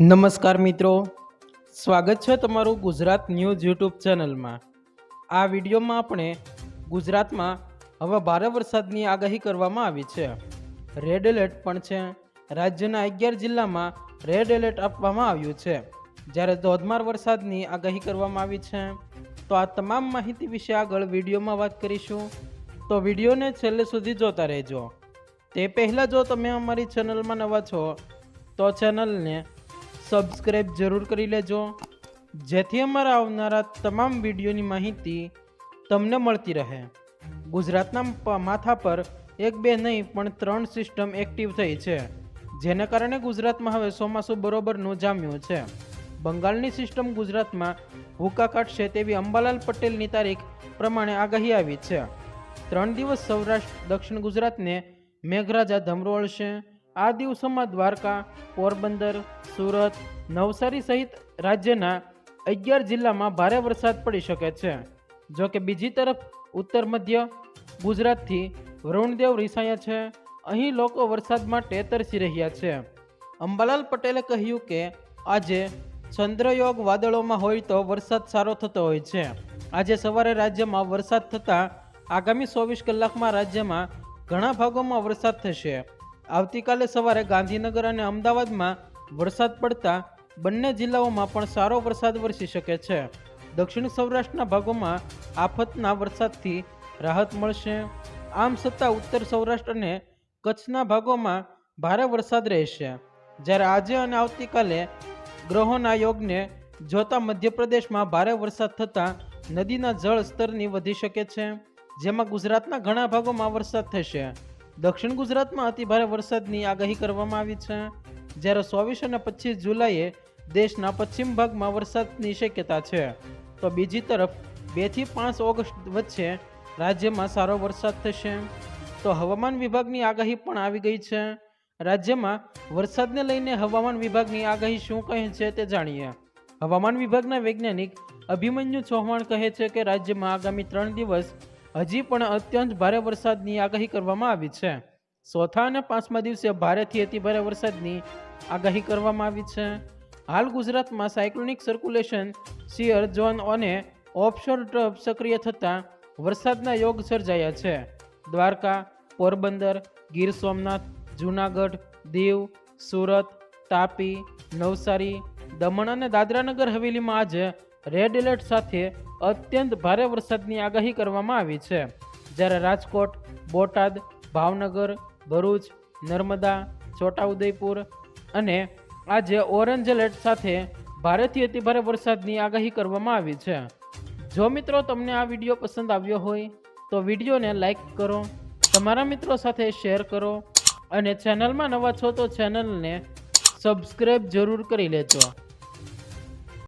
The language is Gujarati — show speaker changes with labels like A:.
A: નમસ્કાર મિત્રો. સ્વાગત છે તમારું ગુજરાત ન્યૂઝ યુટ્યુબ ચેનલમાં. આ વિડીયોમાં આપણે ગુજરાતમાં હવે ભારે વરસાદની આગાહી કરવામાં આવી છે. રેડ એલર્ટ પણ છે. રાજ્યના અગિયાર જિલ્લામાં રેડ એલર્ટ આપવામાં આવ્યું છે. જ્યારે ધોધમાર વરસાદની આગાહી કરવામાં આવી છે, તો આ તમામ માહિતી વિશે આગળ વિડીયોમાં વાત કરીશું. તો વિડીયોને છેલ્લે સુધી જોતા રહેજો. તે પહેલાં જો તમે અમારી ચેનલમાં નવા છો, તો ચેનલને સબસ્ક્રાઈબ જરૂર કરી લેજો. જેથી અમારા આવનારા તમામ વિડીયોની માહિતી તમને મળતી રહે. ગુજરાતના માથા પર એક બે નહીં, પણ ત્રણ સિસ્ટમ એક્ટિવ થઈ છે. જેને કારણે ગુજરાતમાં હવે ચોમાસું બરોબરનું જામ્યું છે. બંગાળની સિસ્ટમ ગુજરાતમાં ભૂકા કાઢશે તેવી અંબાલાલ પટેલની તારીખ પ્રમાણે આગાહી આવી છે. ત્રણ દિવસ સૌરાષ્ટ્ર, દક્ષિણ ગુજરાતને મેઘરાજા ધમરોળશે. આ દિવસોમાં દ્વારકા, પોરબંદર, સુરત, નવસારી સહિત રાજ્યના અગિયાર જિલ્લામાં ભારે વરસાદ પડી શકે છે. જો કે બીજી તરફ ઉત્તર મધ્ય, ગુજરાતથી વરુણદેવ રિસાયા છે. અહીં લોકો વરસાદ માટે તરસી રહ્યા છે. અંબાલાલ પટેલે કહ્યું કે, આજે ચંદ્રયોગ વાદળોમાં હોય તો વરસાદ સારો થતો હોય છે. આજે સવારે રાજ્યમાં વરસાદ થતાં આગામી ચોવીસ કલાકમાં રાજ્યમાં ઘણા ભાગોમાં વરસાદ થશે. આવતીકાલે સવારે ગાંધીનગર અને અમદાવાદમાં વરસાદ પડતા બંને જિલ્લાઓમાં પણ સારો વરસાદ વરસી શકે છે. દક્ષિણ સૌરાષ્ટ્રના ભાગોમાં આફતના વરસાદથી રાહત મળશે. આમ છતાં ઉત્તર સૌરાષ્ટ્ર અને કચ્છના ભાગોમાં ભારે વરસાદ રહેશે. જ્યારે આજે અને આવતીકાલે ગ્રહોના યોગને જોતા મધ્યપ્રદેશમાં ભારે વરસાદ થતાં નદીના જળ સ્તરની વધી શકે છે. જેમાં ગુજરાતના ઘણા ભાગોમાં વરસાદ થશે. દક્ષિણ ગુજરાતમાં અતિભારે વરસાદની આગાહી કરવામાં આવી છે. જ્યારે ચોવીસ અને પચીસ જુલાઈએ દેશના પશ્ચિમ ભાગમાં વરસાદની શક્યતા છે. તો બીજી તરફ બેથી પાંચ ઓગસ્ટ વચ્ચે રાજ્યમાં સારો વરસાદ થશે. તો હવામાન વિભાગની આગાહી પણ આવી ગઈ છે. રાજ્યમાં વરસાદને લઈને હવામાન વિભાગની આગાહી શું કહે છે તે જાણીએ. હવામાન વિભાગના વૈજ્ઞાનિક અભિમન્યુ ચૌહાણ કહે છે કે રાજ્યમાં આગામી ત્રણ દિવસ હજી પણ અત્યંત ભારે વરસાદની આગાહી કરવામાં આવી છે. ચોથા અને પાંચમા દિવસે ભારેથી અતિભારે વરસાદની આગાહી કરવામાં આવી છે. હાલ ગુજરાતમાં સાયક્લોનિક સર્ક્યુલેશન શિયર ઝોન અને ઓફશોર ટ્રફ સક્રિય થતાં વરસાદના યોગ સર્જાયા છે. દ્વારકા, પોરબંદર, ગીર સોમનાથ, જૂનાગઢ, દીવ, સુરત, તાપી, નવસારી, દમણ અને દાદરાનગર હવેલીમાં આજે રેડ એલર્ટ સાથે અત્યંત ભારે વરસાદની આગાહી કરવામાં આવી છે. જ્યારે રાજકોટ, બોટાદ, ભાવનગર, ભરૂચ, નર્મદા, છોટાઉદેપુર અને આજે ઓરેન્જ એલર્ટ સાથે ભારેથી અતિભારે વરસાદની આગાહી કરવામાં આવી છે. જો મિત્રો તમને આ વીડિયો પસંદ આવ્યો હોય, તો વિડીયોને લાઈક કરો, તમારા મિત્રો સાથે શેર કરો અને ચેનલમાં નવા છો તો ચેનલને સબસ્ક્રાઈબ જરૂર કરી લેજો.